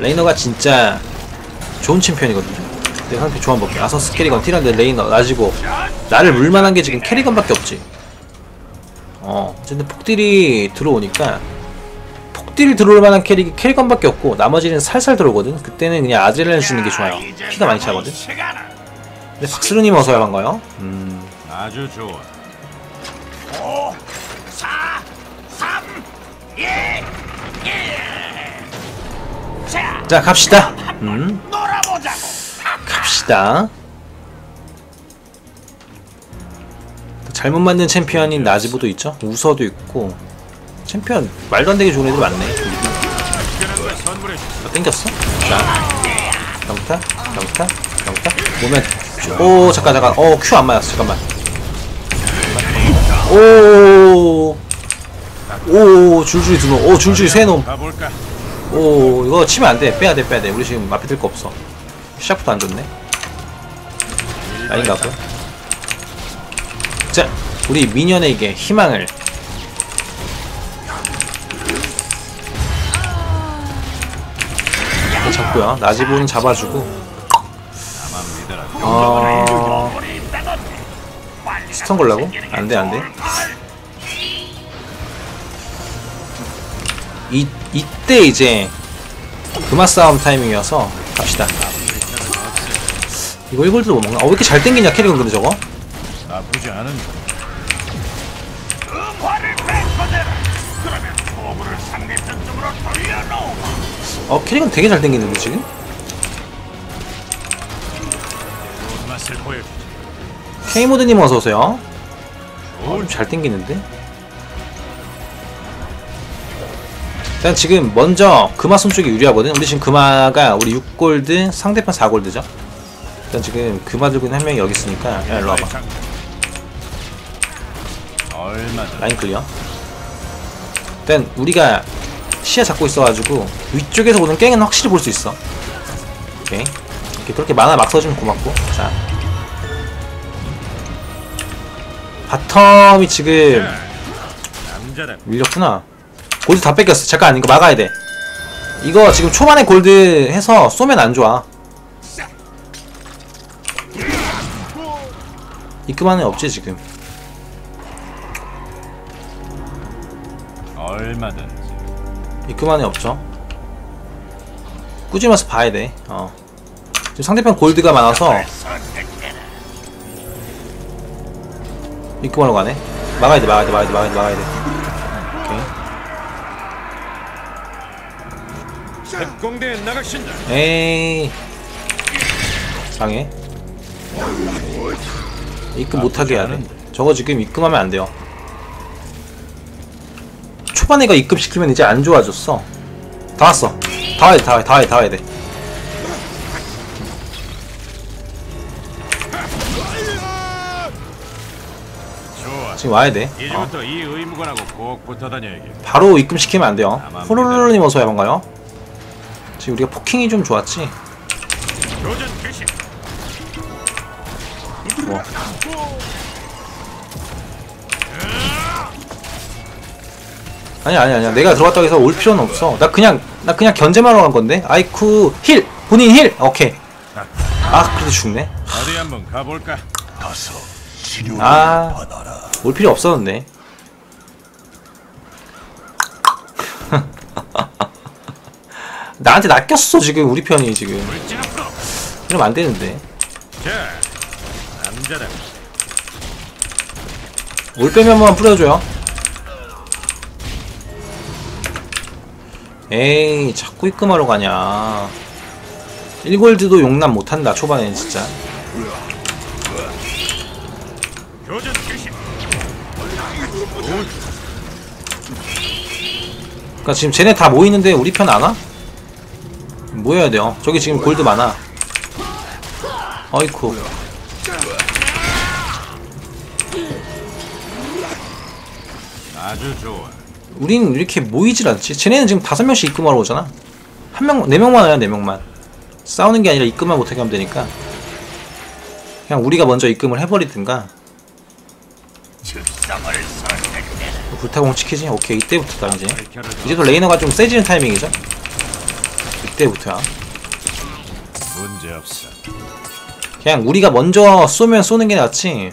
레이너가 진짜 좋은 챔피언이거든요. 내가 상태 조합 볼게. 아서스 캐리건, 티란드, 레이너, 나지고 나를 물만한 게 지금 캐리건밖에 없지. 어, 어쨌든 폭딜이 들어오니까 폭딜 들어올 만한 캐릭이 캐리건밖에 없고 나머지는 살살 들어오거든. 그때는 그냥 아드레날린 주는 게 좋아요. 피가 많이 차거든. 근데 박스루님 어서야 반가요. 음, 아주 좋아. 5, 4, 3, 2, 1. 자, 자 갑시다. 음. 갑시다. 잘못 만든 챔피언인 나지보도 있죠. 우서도 있고 챔피언 말도 안 되게 좋은 애들 많네. 어, 땡겼어? 자, 경타, 경타, 경타. 보면 오 잠깐 잠깐. 어큐 안 맞았어. 잠깐만. 오. 오 줄줄이 두 놈. 오 줄줄이 세 놈. 오 이거 치면 안 돼. 빼야 돼 빼야 돼. 우리 지금 앞에 들 거 없어. 시작부터 안 좋네. 아닌가 보요. 자, 우리 미녀에게 희망을. 이거 잡고요. 나지보는 잡아주고. 어... 스턴 걸라고? 안 돼, 안 돼. 이, 이때 이제 금화 싸움 타이밍이어서 갑시다. 이거 1골드도 못 먹나? 어, 왜 이렇게 잘 땡기냐, 캐릭은 근데 저거? 나쁘지 않은. 어, 캐릭은 되게 잘 땡기는데, 지금? K모드님 어서오세요. 어, 좀잘 땡기는데? 일단 지금 먼저 금화 손 쪽이 유리하거든. 우리 지금 금화가 우리 6골드, 상대편 4골드죠. 일단 지금 금화 들고 있는 한 명이 여기 있으니까 야 일로 와봐. 라인 클리어. 일단 우리가 시야 잡고 있어가지고 위쪽에서 오는 깽은 확실히 볼 수 있어. 오케이. 이렇게 그렇게 만화 막 써주면 고맙고. 자. 바텀이 지금. 밀렸구나. 골드 다 뺏겼어. 잠깐 이거 막아야 돼. 이거 지금 초반에 골드 해서 쏘면 안 좋아. 애 없지 지금. 얼마든지. 애 없죠. 꾸준히 와서 봐야 돼. 어. 지금 상대편 골드가 많아서 입금하러 가네. 막아야 돼, 막아야 돼, 막아야 돼, 막아야 돼, 협공대에 나가신다. 에이. 상해? 입금 못하게 해야 돼. 저거 지금 입금하면 안 돼요. 초반에 가 입금시키면 이제 안 좋아졌어. 다 왔어. 다 와야 돼다 와야 돼 다 와야 돼. 지금 와야 돼. 어. 이제부터 이 의무관하고 꼭 붙어 다녀야겠. 바로 입금시키면 안 돼요. 호롤롤님 어서야 반가요 지금 우리가 포킹이 좀 좋았지 개시. 뭐. 아니야 아니야 아니야 내가 들어갔다고 해서 올 필요는 없어 나 그냥 나 그냥 견제만 하러 간 건데 아이쿠 힐 본인 힐 오케이 아 그래도 죽네 어디 한번 가볼까? 어서 치료를 아. 받아라. 올 필요 없었는데 나한테 낚였어 지금 우리 편이 지금. 이러면 안 되는데 자, 남자다. 올 빼면 한번 뿌려줘요 에이 자꾸 입금하러 가냐 1골드도 용납 못한다 초반엔 진짜. 그니까 지금 쟤네 다 모이는데 우리 편 안 와? 모여야 돼요? 저기 지금 골드 많아. 어이쿠. 아주 좋아. 우린 이렇게 모이질 않지? 쟤네는 지금 다섯 명씩 입금하러 오잖아? 한 명, 네 명만 와요 네 명만. 싸우는 게 아니라 입금만 못하게 하면 되니까. 그냥 우리가 먼저 입금을 해버리든가. 불타공 치키지? 오케이 이때부터다 이제. 밝혀를 이제 또 레이너가 좀 세지는 타이밍이죠 그때부터야 문제 없어. 그냥 우리가 먼저 쏘면 쏘는 게 낫지.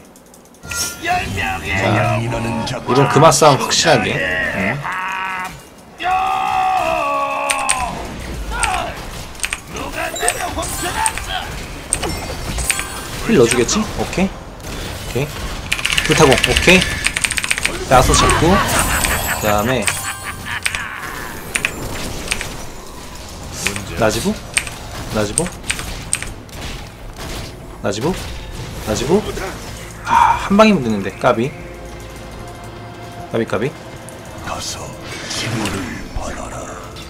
자 이번 금화 싸움 확실하게. 응. 힐 넣어주겠지? 오케이. 오케이. 불타고 오케이. 나서 잡고 그 다음에 문제 나지부? 나지부? 나지부? 나지부? 아, 한 방이면 되는데 까비. 까비 까비.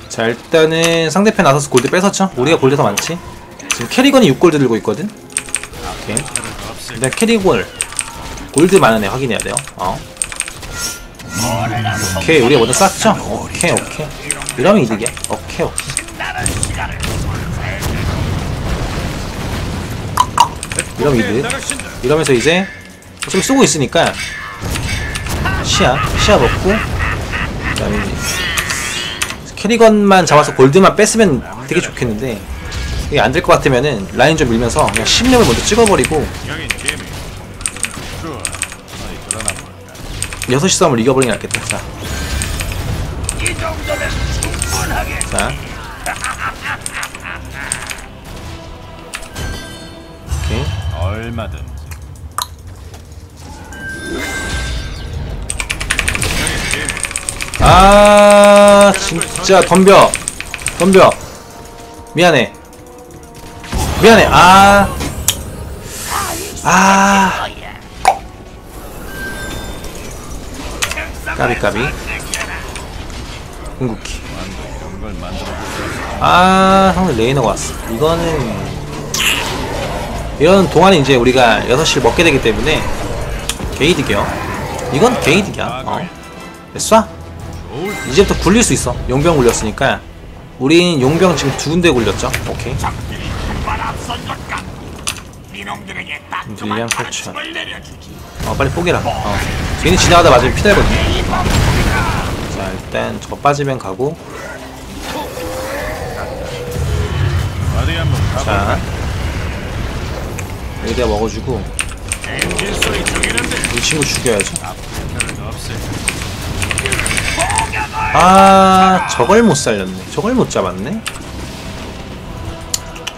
자 일단은 상대편 아서스 골드 뺏었죠? 우리가 골드 더 많지? 지금 캐리건이 6골드 들고 있거든? 오케이. 일단 캐리건 골드 많은 애 확인해야 돼요. 어. 오케이 우리가 먼저 쌌죠? 오케이 오케이. 이러면 이득이야? 오케이 오케이 이득 나가신다. 이러면서 이제 어차피 쏘고 있으니까 시야 시야 먹고 그다음에 캐리건만 잡아서 골드만 뺐으면 되게 좋겠는데 이게 안 될 것 같으면은 라인 좀 밀면서 그냥 10렙을 먼저 찍어버리고 여긴 재미. 좋아. 어디 드러나 볼까? 6시 싸움을 이겨버리는 게 낫겠다 자, 자 얼마든지. 아 진짜 덤벼. 덤벼. 미안해. 미안해. 아. 아, 까비 까비. 궁극기. 만들어 아 상대 레이너가 왔어. 이거는 이런 동안에 이제 우리가 6시를 먹게 되기 때문에 게이득이요 이건 게이득이야 어. 쏴 좋을 이제부터 굴릴 수 있어. 용병 굴렸으니까. 우린 용병 지금 두 군데 굴렸죠. 오케이. 가르침을 내려주지 어, 빨리 뽀개라. 어. 괜히 지나가다 맞으면 피달거든요. 자, 일단 저거 빠지면 가고. 자. 여기다 먹어주고. 이 친구 죽여야죠. 아, 저걸 못 살렸네. 저걸 못 잡았네.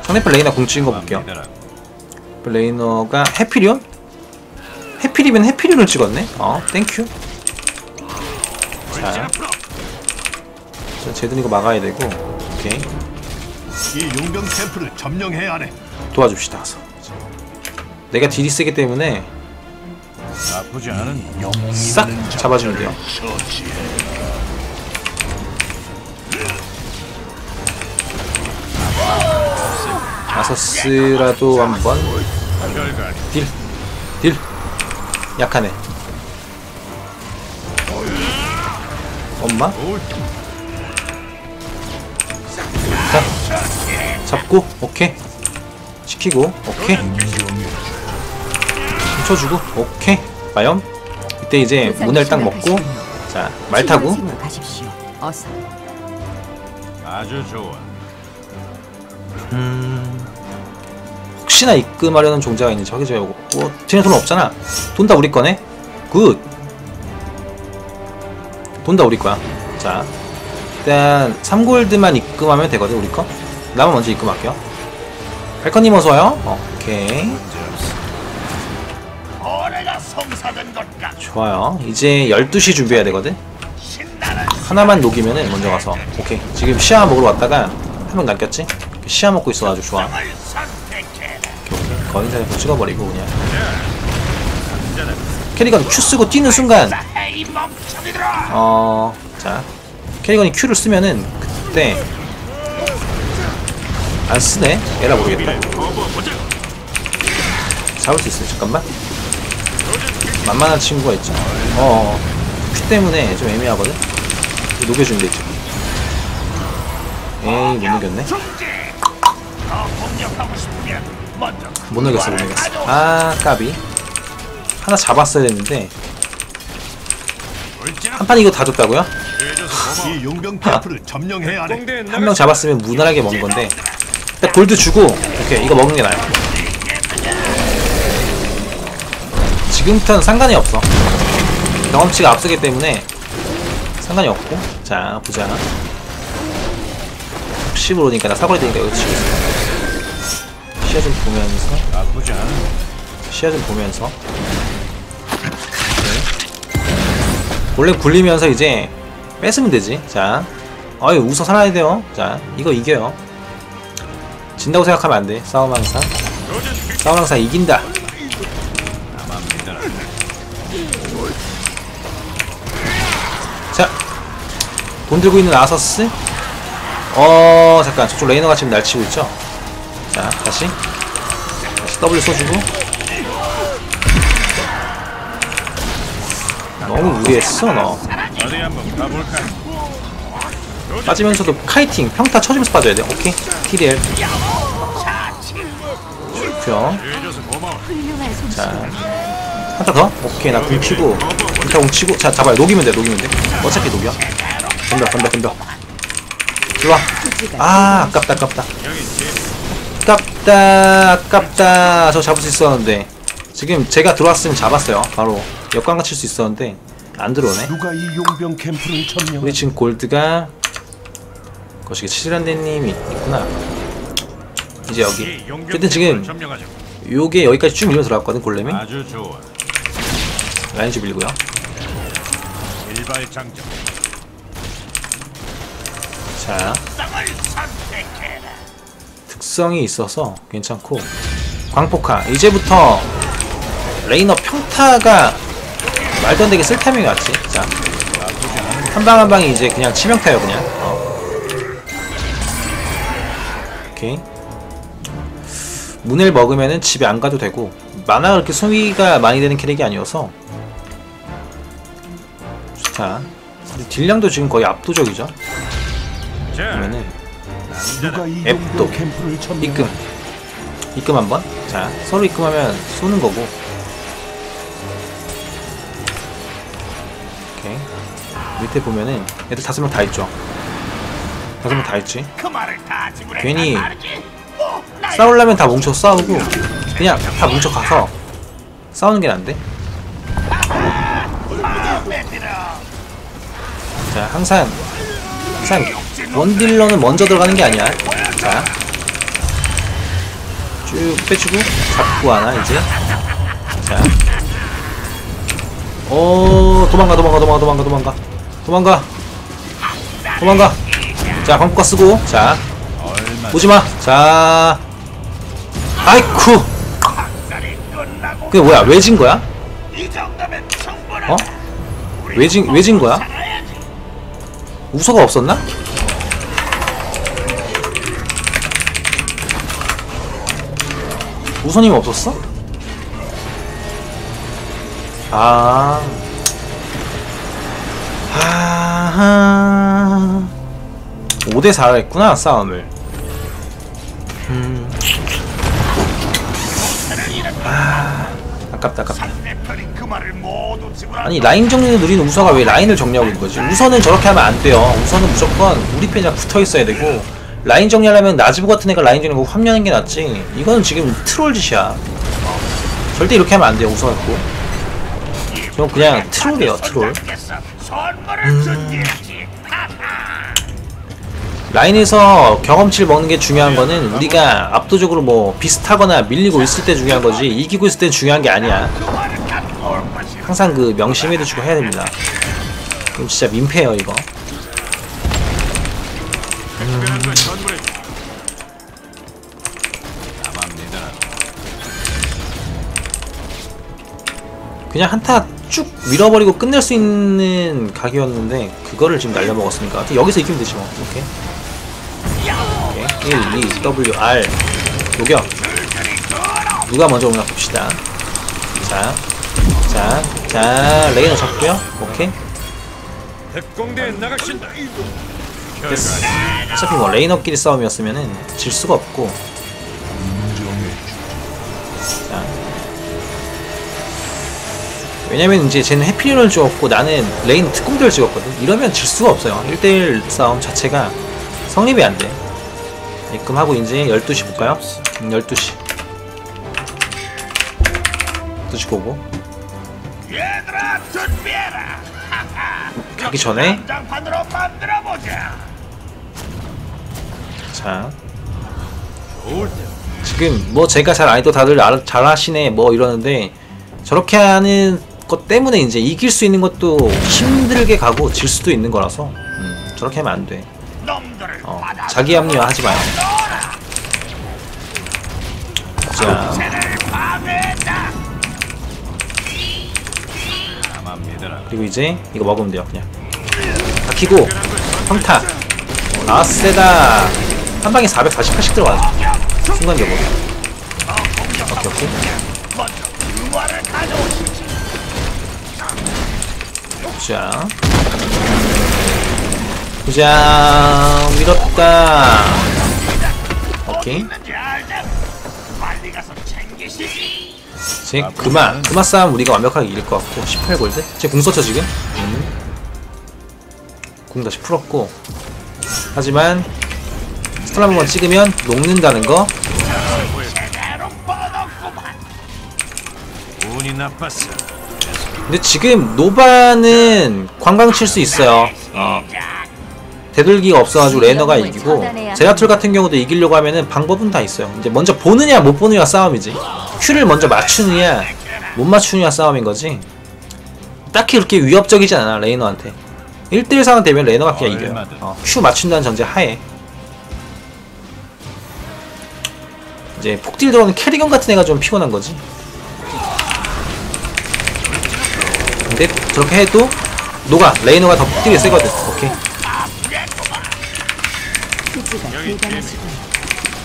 상대편 레이너 궁 찍은 거 볼게요. 믿어라. 레이너가 해피리온? 해피리면 해피리온을 찍었네? 어, 땡큐. 자, 자, 쟤들 이거 막아야 되고, 오케이. 이 용병 캠프를 점령해야 하네. 도와줍시다. 가서. 내가 딜이 세기 때문에 싹자 잡아주면 돼요. 아서스라도 한번 딜, 딜. 약하네. 엄마? 오 자, 잡고, 오케이. 시키고, 오케이. 훔쳐주고, 오케이. 마염. 이때 이제 문을 딱 먹고, 자, 말 타고. 아주 좋아. 혹시나 입금하려는 종자가 있는지 확인해보고, 뭐, 쟤네 돈 없잖아. 돈 다 우리 거네? 굿. 돈 다 우리 거야. 자, 일단 3골드만 입금하면 되거든, 우리 거. 나만 먼저 입금할게요. 발커님 어서와요. 오케이. 성사된 것 같고 좋아요. 이제 12시 준비해야 되거든? 하나만 녹이면은 먼저 가서. 오케이. 지금 시야 먹으러 왔다가 한 명 남겼지? 시야 먹고 있어가지고 좋아. 거인사에서 찍어버리고 그냥. 캐리건 Q 쓰고 뛰는 순간, 자, 이 멍청이들아 어, 자. 캐리건이 Q를 쓰면은 그때 안 쓰네? 에라 모르겠다. 잡을 수 있어요. 잠깐만. 만만한 친구가 있죠. 어, Q 때문에 좀 애매하거든? 이거 녹여주면 되죠. 에이, 못 녹였네. 못 녹였어, 못 녹였어. 아, 까비. 하나 잡았어야 했는데. 한 판 이거 다 줬다고요? 이 용병 캠프를 점령해야 하네. 공대에 한명 잡았으면 무난하게 먹는 건데 일단 골드 주고 오케이 이거 먹는 게 나아요 지금부터는 상관이 없어. 경험치가 앞서기 때문에 상관이 없고. 자 보자. 혹시 모르니까 나 사거리 되니까 이거 치고 있어 시야 좀 보면서. 나쁘지 않은 시야 좀 보면서. 오케이. 원래 굴리면서 이제 뺏으면 되지. 자. 어이 웃어 살아야 돼요. 자 이거 이겨요. 진다고 생각하면 안돼. 싸움 항상. 싸움 항상 이긴다 자 돈 들고 있는 아서스. 어 잠깐 저쪽 레이너가 지금 날 치고 있죠? 자 다시. 다시 W 써주고. 너무 무리했어 너? 빠지면서도 카이팅 평타 쳐주면서 빠져야 돼. 오케이. TDL 좋고요. 자 한타 더? 오케이 나궁 치고 궁 치고 자 잡아요. 녹이면 돼 녹이면 돼. 어차피 녹여. 덤벼 덤벼 덤벼. 들어와. 아 아깝다 아깝다. 아깝다 아깝다. 저 잡을 수 있었는데. 지금 제가 들어왔으면 잡았어요. 바로 역광가 칠수 있었는데 안 들어오네. 누가 이 용병 캠프를 점령? 우리 지금 골드가 거시기 치즈란데님이 있구나. 이제 여기. 어쨌든 지금. 요게 여기까지 쭉 밀려 들어갔거든 골렘이. 아주 좋아. 라인 좀 밀고요 일발장전. 자. 특성이 있어서 괜찮고. 광폭화. 이제부터 레이너 평타가 말도 안 되게 쓸 타이밍이 왔지. 자 한 방 한 방이 이제 그냥 치명타요 그냥. 어. 오케이. 문을 먹으면은 집에 안 가도 되고 만화가 그렇게 소비가 많이 되는 캐릭이 아니어서 자 근데 딜량도 지금 거의 압도적이죠? 자, 그러면은 앱도? 입금. 입금 한번? 자 서로 입금하면 쏘는 거고. 오케이. 밑에 보면은 애들 다섯 명 다 있죠? 다섯 명 다 있지? 그. 괜히 나의 싸우려면 다 뭉쳐 싸우고 그냥 다 뭉쳐 가서 싸우는 게 난데 자 항상 항상 원딜러는 먼저 들어가는 게 아니야 자 쭉 빼주고 잡고 하나 이제 자 오, 도망가, 도망가, 도망가, 도망가, 도망가, 도망가, 도망가. 자, 광폭가 쓰고, 자, 얼마 오지 마. 자, 아이쿠. 그게 뭐야? 왜 진 거야? 어? 왜 진, 왜진 거야? 우서가 없었나? 우서님 없었어? 아. 하하. 5대4 했구나, 싸움을. 음. 아. 아깝다, 아깝다. 아니 라인 정리는 누리는 우서가 왜 라인을 정리하고 있는 거지? 우서는 저렇게 하면 안 돼요. 우서는 무조건 우리 편이랑 붙어 있어야 되고 라인 정리하려면 나즈부 같은 애가 라인 정리하고 합류하는 게 낫지. 이거는 지금 트롤 짓이야. 절대 이렇게 하면 안 돼요. 우서 갖고. 저 그냥 트롤이에요. 트롤. 준비했지. 라인에서 경험치를 먹는 게 중요한 거는 우리가 압도적으로 뭐 비슷하거나 밀리고 있을 때 중요한 거지 이기고 있을 때 중요한 게 아니야. 항상 그 명심해 두시고 해야 됩니다. 그럼 진짜 민폐예요 이거. 믿어라. 그냥 한타 쭉 밀어버리고 끝낼 수 있는 각이었는데 그거를 지금 날려먹었으니까. 여기서 이기면 되지 뭐. 오케이. 1, 2, W, R. 녹여. 누가 먼저 오나 봅시다. 자, 자, 자 레이너 잡고요. 오케이. 특공대에 나가신다. 됐어. 어차피 뭐 레이너끼리 싸움이었으면은 질 수가 없고. 자. 왜냐면 이제 쟤는 해피리를 찍었고 나는 레인 특공대를 찍었거든. 이러면 질 수가 없어요. 1대1 싸움 자체가 성립이 안 돼. 입금하고 이제 12시 볼까요? 음, 12시. 12시 보고 얘들아 준비해라. 가기 전에? 장판으로 만들어 보자. 자. 지금 뭐 제가 잘 아니도 다들 알- 잘 하시네 뭐 이러는데 저렇게 하는 것 때문에 이제 이길 수 있는 것도 힘들게 가고 질 수도 있는 거라서 음, 저렇게 하면 안돼. 놈들을 어. 자기 합리화 하지 마요. 자 그리고 이제 이거 먹으면 돼요 그냥. 다 키고 평타. 아 세다. 한 방에 448씩 들어가죠. 순간적으로 오케이 오케이. 자자 밀었다. 오케이 지 알자. 빨리 가서 챙기시지. 이제 그마 그마 싸움 우리가 완벽하게 이길 것 같고 18골드 제궁 썼죠 지금 음. 궁 다시 풀었고 하지만 스턴 한 번만 찍으면 녹는다는 거. 근데 지금 노바는 관광 칠 수 있어요 어. 되돌기가 없어가지고 레너가 이기고 제라툴 같은 경우도 이기려고 하면은 방법은 다 있어요 이제 먼저 보느냐 못 보느냐 싸움이지 큐를 먼저 맞추느냐 못 맞추느냐 싸움인 거지. 딱히 그렇게 위협적이지 않아 레이너한테. 1대1 상황 되면 레이너가 그냥 이겨요. 어, 큐 맞춘다는 전제 하에. 이제 폭딜 들어오는 캐리건 같은 애가 좀 피곤한 거지. 근데 저렇게 해도 노가 레이너가 더 폭딜이 세거든. 오케이.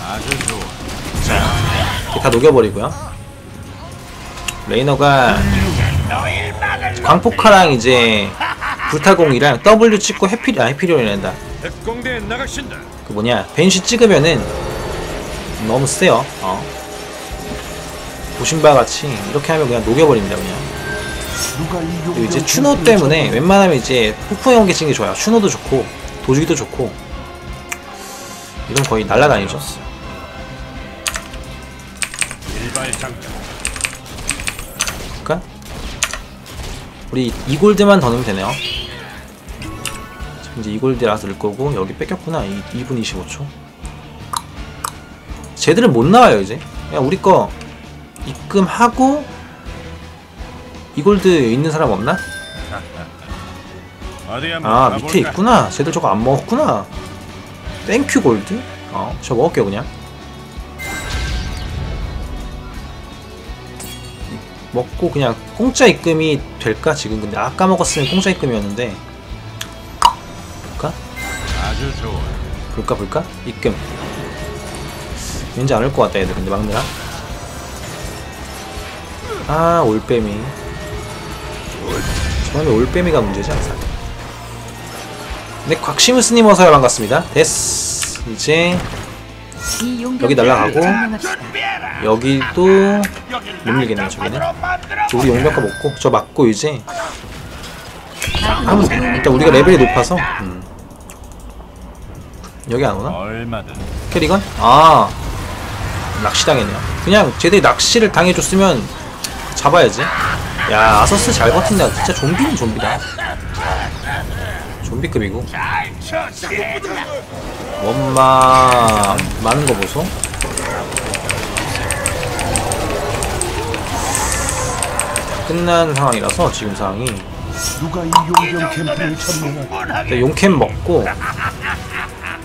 아주 좋아. 이렇게 다 녹여버리고요. 레이너가 광폭카랑 이제 불타공이랑 W 찍고 해피 아. 특공대에 나가신다. 그 뭐냐 벤시 찍으면은 너무 세요. 어. 보신 바와 같이 이렇게 하면 그냥 녹여버립니다 그냥. 그리고 이제 추노 때문에? 웬만하면 이제 폭풍 연계 찍는 게 좋아요. 추노도 좋고 도주기도 좋고 이건 거의 날라다니죠. 볼까? 우리 2골드만 더 넣으면 되네요. 이제 2골드라서 넣을 거고 여기 뺏겼구나. 이, 2분 25초. 쟤들은 못 나와요 이제. 그냥 우리 거 입금하고 2골드 있는 사람 없나? 아? 밑에 있구나. 쟤들 저거 안 먹었구나. 땡큐 골드? 어, 저 먹을게요 그냥. 먹고 그냥 공짜 입금이 될까 지금? 근데 아까 먹었으면 공짜 입금이었는데. 볼까? 아주 좋아. 볼까 볼까? 입금. 왠지 안 올 것 같다 얘들. 근데 막느라 아 올빼미. 저번에 올빼미가 문제지 항상 네 곽시무스님 어서요. 반갑습니다. 됐어 이제 여기. 준비해라. 여기도 못 밀겠네요, 저기는. 우리 용병가 먹고 저 맞고 이제 한번 도움이 일단 우리가 레벨이 높아서 음. 여기 안 오나? 캐리건? 아 낚시 당했네요 그냥 쟤들이 낚시를 당해줬으면 잡아야지 야 아서스 잘 버틴다 진짜 좀비는 좀비다 좀비급이고. 원마 많은 거 보소 끝난 상황이라서 지금 상황이 누가 이 용병 캠프를 충분하게 일단 용캠 먹고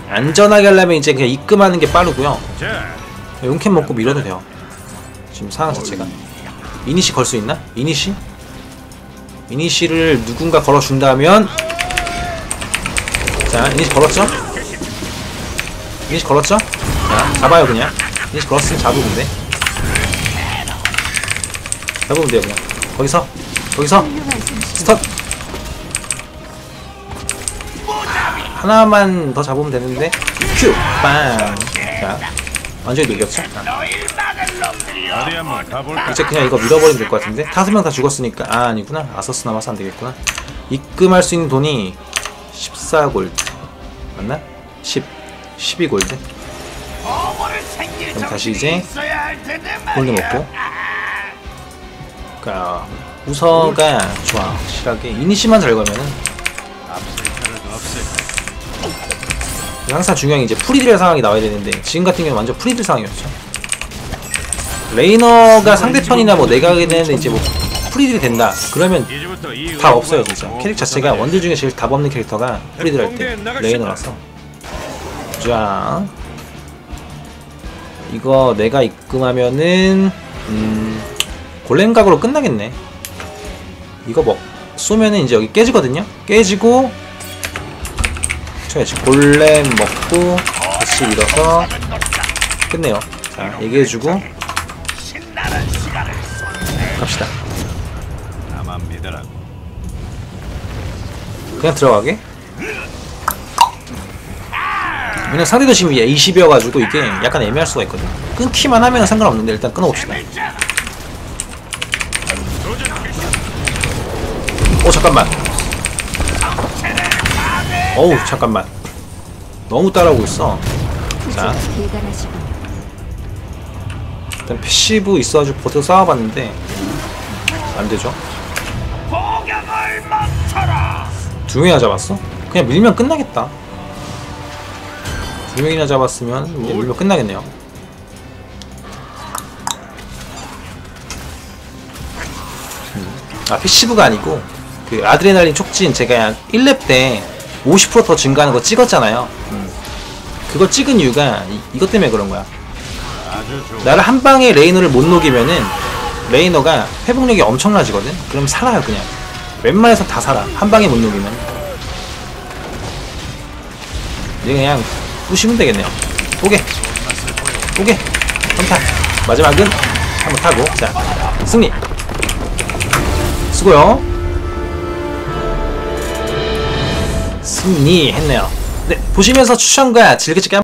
안전하게 하려면 이제 그냥 입금하는 게 빠르고요 자 용캠 먹고 밀어도 돼요 지금 상황 자체가 이니시 걸 수 있나? 이니시? 이니시를 누군가 걸어준다면 자 이니시 걸었죠? 이니시 걸었죠? 자 잡아요 그냥 이니시 걸었으면 잡으면 돼 잡으면 돼요 그냥 거기서 거기서. 스턴 하나만 더 잡으면 되는데 큐! 빵! 자 완전히 녹였죠? 아, 가볼까? 이제 그냥 이거 밀어버리면 될 것 같은데? 다섯 명 다 죽었으니까 아 아니구나 아서스 남아서 안 되겠구나 입금할 수 있는 돈이 14골드 맞나? 10 12골드. 보물을 챙길 그럼 다시 이제 골드. 먹고. 그니까 우서가 좋아. 확실하게 이니시만 잘 걸면은. 항상 중요한 게 이제 프리딜 상황이 나와야 되는데 지금 같은 경우는 완전 프리딜 상황이었죠. 레이너가 상대편이나 뭐 내가 되는데 이제 뭐 프리딜이 된다. 그러면 답 없어요 진짜. 뭐 캐릭 자체가. 원딜 중에 제일 답 없는 캐릭터가 프리딜 할 때 레이너라서 자 이거 내가 입금하면은 음 골렘 각으로 끝나겠네. 이거 먹 쏘면은 이제 여기 깨지거든요? 깨지고 쳐야지. 골렘 먹고 다시 밀어서 끝내요. 자 얘기해주고. 갑시다. 그냥 들어가게 그냥 상대도 지금 20이어가지고 이게 약간 애매할 수가 있거든 끊기만 하면 상관없는데 일단 끊어봅시다. 오 잠깐만. 어우 잠깐만. 너무 따라오고 있어. 자. 일단 패시브 있어가지고 버텨 싸워봤는데 안되죠? 두 명이나 잡았어? 그냥 밀면 끝나겠다 두 명이나 잡았으면 이제 밀면 끝나겠네요 음. 아 패시브가 아니고 그 아드레날린 촉진 제가 1렙 때 50%더 증가하는 거 찍었잖아요 음. 그거 찍은 이유가 이, 이것 때문에 그런 거야. 나를 한 방에 레이너를 못 녹이면은 레이너가 회복력이 엄청나지거든? 그럼 살아요 그냥 웬만해서 다 살아 한 방에 못 녹이면 이제 그냥 부시면 되겠네요. 오게 오게 한타 마지막은 한번 타고. 자 승리. 수고요. 승리했네요. 네 보시면서 추천과 즐겨찾기 한